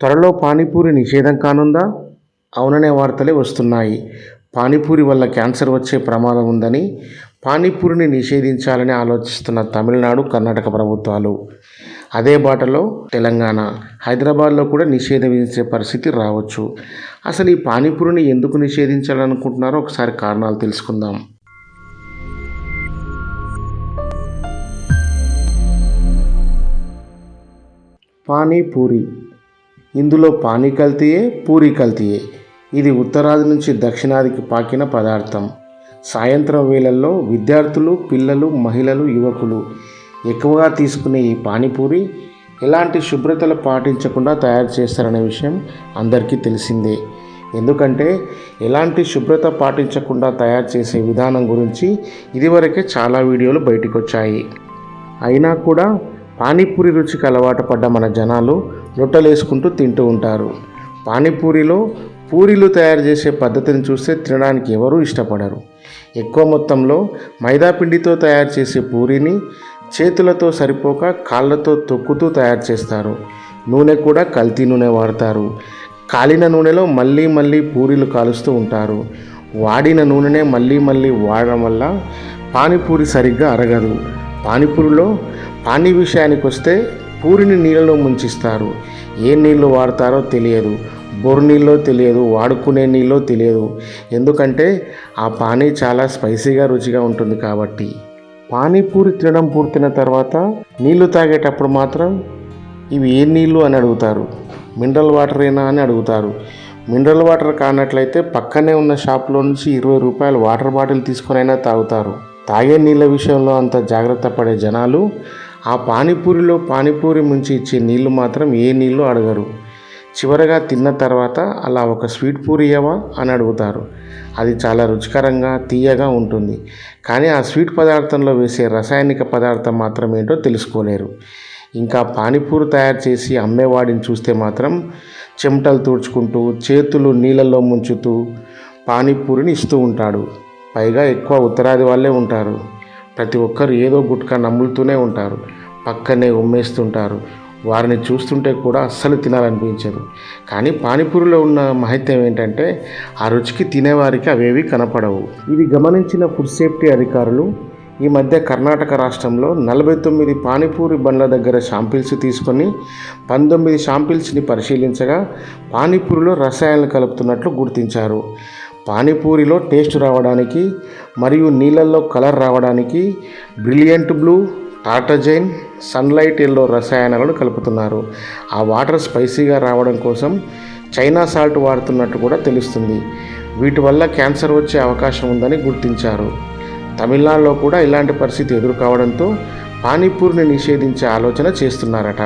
త్వరలో పానీపూరి నిషేధం కానుందా? అవుననే వార్తలే వస్తున్నాయి. పానీపూరి వల్ల క్యాన్సర్ వచ్చే ప్రమాదం ఉందని పానీపూరిని నిషేధించాలని ఆలోచిస్తున్న తమిళనాడు కర్ణాటక ప్రభుత్వాలు. అదే బాటలో తెలంగాణ. హైదరాబాద్లో కూడా నిషేధం విధించే పరిస్థితి రావచ్చు. అసలు ఈ పానీపూరిని ఎందుకు నిషేధించాలనుకుంటున్నారో ఒకసారి కారణాలు తెలుసుకుందాం. పానీపూరి ఇందులో పానీ కల్తీయే పూరి కల్తీయే. ఇది ఉత్తరాది నుంచి దక్షిణాదికి పాకిన పదార్థం. సాయంత్రం వేళల్లో విద్యార్థులు పిల్లలు మహిళలు యువకులు ఎక్కువగా తీసుకునే ఈ పానీపూరి ఎలాంటి శుభ్రతలు పాటించకుండా తయారు చేస్తారనే విషయం అందరికీ తెలిసిందే. ఎందుకంటే ఎలాంటి శుభ్రత పాటించకుండా తయారు చేసే విధానం గురించి ఇదివరకే చాలా వీడియోలు బయటకు వచ్చాయి అయినా కూడా పానీపూరి రుచికి అలవాటు పడ్డ మన జనాలు లొట్టలేసుకుంటూ తింటూ ఉంటారు. పానీపూరిలో పూరీలు తయారు చేసే పద్ధతిని చూస్తే తినడానికి ఎవరూ ఇష్టపడరు. ఎక్కువ మొత్తంలో మైదాపిండితో తయారు చేసే పూరీని చేతులతో సరిపోక కాళ్ళతో తొక్కుతూ తయారు చేస్తారు. నూనె కూడా కల్తీ నూనె వాడతారు. కాలిన నూనెలో మళ్ళీ మళ్ళీ పూరీలు కాలుస్తూ ఉంటారు. వాడిన నూనెనే మళ్ళీ మళ్ళీ వాడడం వల్ల పానీపూరి సరిగ్గా అరగదు. పానీపూరిలో పానీ విషయానికి వస్తే పూరిని నీళ్ళలో ముంచిస్తారు. ఏ నీళ్ళు వాడతారో తెలియదు. బొరు నీళ్ళో తెలియదు. వాడుకునే నీళ్ళో తెలియదు. ఎందుకంటే ఆ పానీ చాలా స్పైసీగా రుచిగా ఉంటుంది కాబట్టి. పానీపూరి తినడం పూర్తిన తర్వాత నీళ్ళు తాగేటప్పుడు మాత్రం ఇవి ఏ నీళ్ళు అని అడుగుతారు. మినరల్ వాటరేనా అని అడుగుతారు. మినరల్ వాటర్ కానట్లయితే పక్కనే ఉన్న షాప్లో నుంచి ఇరవై రూపాయల వాటర్ బాటిల్ తీసుకునైనా తాగుతారు. తాగే నీళ్ళ విషయంలో అంత జాగ్రత్త పడే జనాలు ఆ పానీపూరిలో పానీపూరి ముంచి ఇచ్చే నీళ్ళు మాత్రం ఏ నీళ్ళు అడగరు. చివరగా తిన్న తర్వాత అలా ఒక స్వీట్ పూరియవా అని అడుగుతారు. అది చాలా రుచికరంగా తీయగా ఉంటుంది. కానీ ఆ స్వీట్ పదార్థంలో వేసే రసాయనిక పదార్థం మాత్రం ఏంటో తెలుసుకోలేరు. ఇంకా పానీపూరి తయారు చేసి అమ్మేవాడిని చూస్తే మాత్రం చెమటలు తుడుచుకుంటూ చేతులు నీళ్ళల్లో ముంచుతూ పానీపూరిని ఇస్తూ ఉంటాడు. పైగా ఎక్కువ ఉత్తరాది వాళ్ళే ఉంటారు. ప్రతి ఒక్కరు ఏదో గుట్కా నమ్ములుతూనే ఉంటారు. పక్కనే ఉమ్మేస్తుంటారు. వారిని చూస్తుంటే కూడా అస్సలు తినాలనిపించదు. కానీ పానీపూరిలో ఉన్న మహిత్యం ఏంటంటే ఆ రుచికి తినేవారికి అవేవి కనపడవు. ఇది గమనించిన ఫుడ్ సేఫ్టీ అధికారులు ఈ మధ్య కర్ణాటక రాష్ట్రంలో నలభై తొమ్మిది పానీపూరి బండ్ల దగ్గర షాంపిల్స్ తీసుకొని పంతొమ్మిది షాంపిల్స్ని పరిశీలించగా పానీపూరిలో రసాయనాలు కలుపుతున్నట్లు గుర్తించారు. పానీపూరిలో టేస్ట్ రావడానికి మరియు నీళ్ళల్లో కలర్ రావడానికి brilliant blue tartrazine sunlight yellow రసాయనాలను కలుపుతున్నారు. ఆ వాటర్ స్పైసీగా రావడం కోసం చైనా సాల్ట్ వాడుతున్నట్టు కూడా తెలుస్తుంది. వీటి వల్ల క్యాన్సర్ వచ్చే అవకాశం ఉందని గుర్తించారు. తమిళనాడులో కూడా ఇలాంటి పరిస్థితి ఎదురు కావడంతో పానీపూరిని నిషేధించే ఆలోచన చేస్తున్నారట.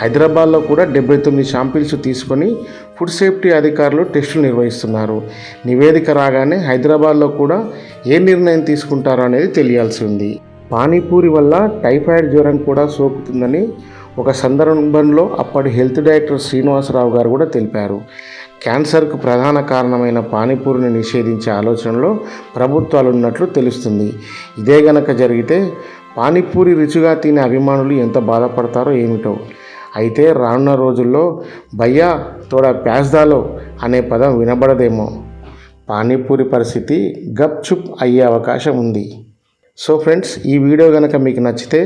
హైదరాబాద్లో కూడా డెబ్బై తొమ్మిది శాంపిల్స్ తీసుకొని ఫుడ్ సేఫ్టీ అధికారులు టెస్టులు నిర్వహిస్తున్నారు. నివేదిక రాగానే హైదరాబాద్లో కూడా ఏ నిర్ణయం తీసుకుంటారో అనేది తెలియాల్సి ఉంది. పానీపూరి వల్ల టైఫాయిడ్ జ్వరం కూడా సోకుతుందని ఒక సందర్భంలో అప్పటి హెల్త్ డైరెక్టర్ శ్రీనివాసరావు గారు కూడా తెలిపారు. క్యాన్సర్కు ప్రధాన కారణమైన పానీపూరిని నిషేధించే ఆలోచనలో ప్రభుత్వాలు ఉన్నట్లు తెలుస్తుంది. ఇదే గనక జరిగితే పానీపూరి రుచిగా తినే అభిమానులు ఎంత బాధపడతారో ఏమిటో అయితే రానున్న రోజుల్లో భయ్యా తోడ ప్యాస్దాలో అనే పదం వినబడదేమో. పానీపూరి పరిస్థితి గప్చుప్ అయ్యే అవకాశం ఉంది. సో ఫ్రెండ్స్ ఈ వీడియో కనుక మీకు నచ్చితే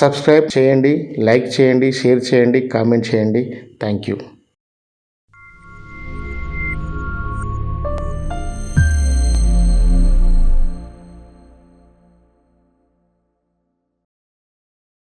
సబ్స్క్రైబ్ చేయండి లైక్ చేయండి షేర్ చేయండి కామెంట్ చేయండి. Thank you.